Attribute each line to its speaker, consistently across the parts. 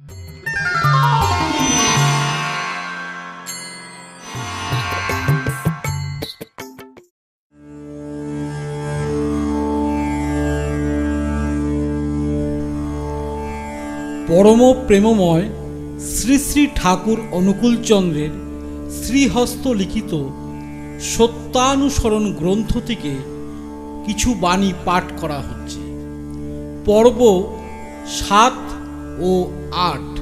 Speaker 1: পরম প্রেমময় শ্রী শ্রী ঠাকুর অনুকূলচন্দ্রের শ্রীহস্ত লিখিত সত্যানুসরণ গ্রন্থ থেকে কিছু বাণী পাঠ করা হচ্ছে। পর্ব সাত ও আট।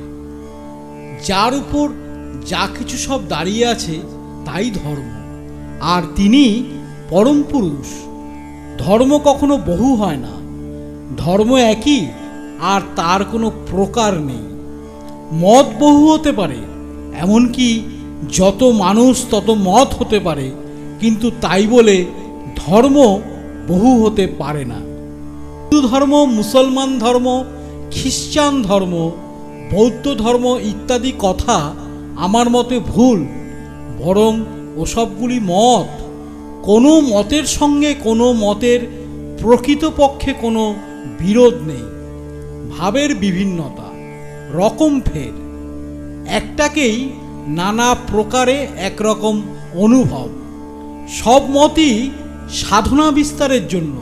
Speaker 1: যার উপর যা কিছু সব দাঁড়িয়ে আছে, তাই ধর্ম। আর তিনি পরম পুরুষ। ধর্ম কখনো বহু হয় না। ধর্ম একই, আর তার কোনো প্রকার নেই। মত বহু হতে পারে, এমনকি যত মানুষ তত মত হতে পারে, কিন্তু তাই বলে ধর্ম বহু হতে পারে না। হিন্দু ধর্ম, মুসলমান ধর্ম খ্রিস্টান ধর্ম, বৌদ্ধ ধর্ম ইত্যাদি কথা আমার মতে ভুল, বরং ওসবগুলি মত। কোনো মতের সঙ্গে কোনো মতের প্রকৃতপক্ষে কোনো বিরোধ নেই। ভাবের বিভিন্নতা, রকম ফের। একটাকেই নানা প্রকারে একরকম অনুভব। সব মতই সাধনা বিস্তারের জন্য,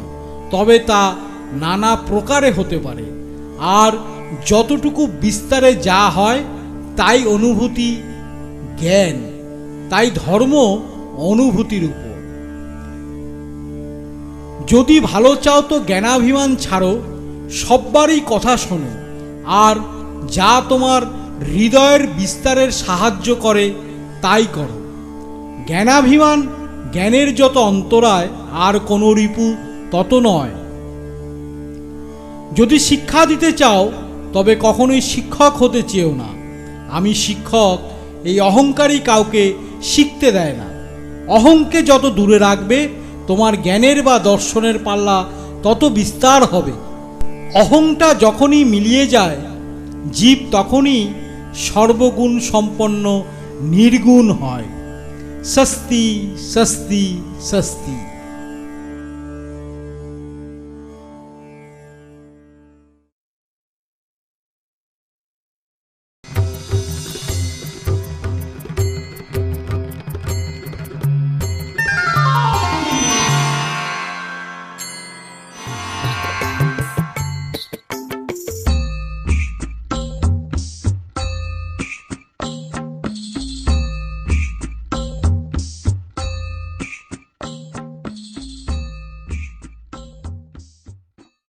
Speaker 1: তবে তা নানা প্রকারে হতে পারে। আর যতটুকু বিস্তারে যা হয়, তাই অনুভূতি জ্ঞান, তাই ধর্ম অনুভূতির উপর। যদি ভালো চাও তো জ্ঞানাভিমান ছাড়ো, সব্বারই কথা শোনো, আর যা তোমার হৃদয়ের বিস্তারের সাহায্য করে, তাই করো। জ্ঞানাভিমান, জ্ঞানের যত অন্তরায়, আর কোনো রিপু তত নয়। যদি শিক্ষা দিতে চাও, তবে কখনোই শিক্ষক হতে চেয়েও না। আমি শিক্ষক, এই অহংকারী কাউকে শিখতে দেয় না। অহংকে যত দূরে রাখবে, তোমার জ্ঞানের বা দর্শনের পাল্লা তত বিস্তার হবে। অহংটা যখনই মিলিয়ে যায়, জীব তখনই সর্বগুণ সম্পন্ন, নির্গুণ হয়। স্বস্তি স্বস্তি স্বস্তি।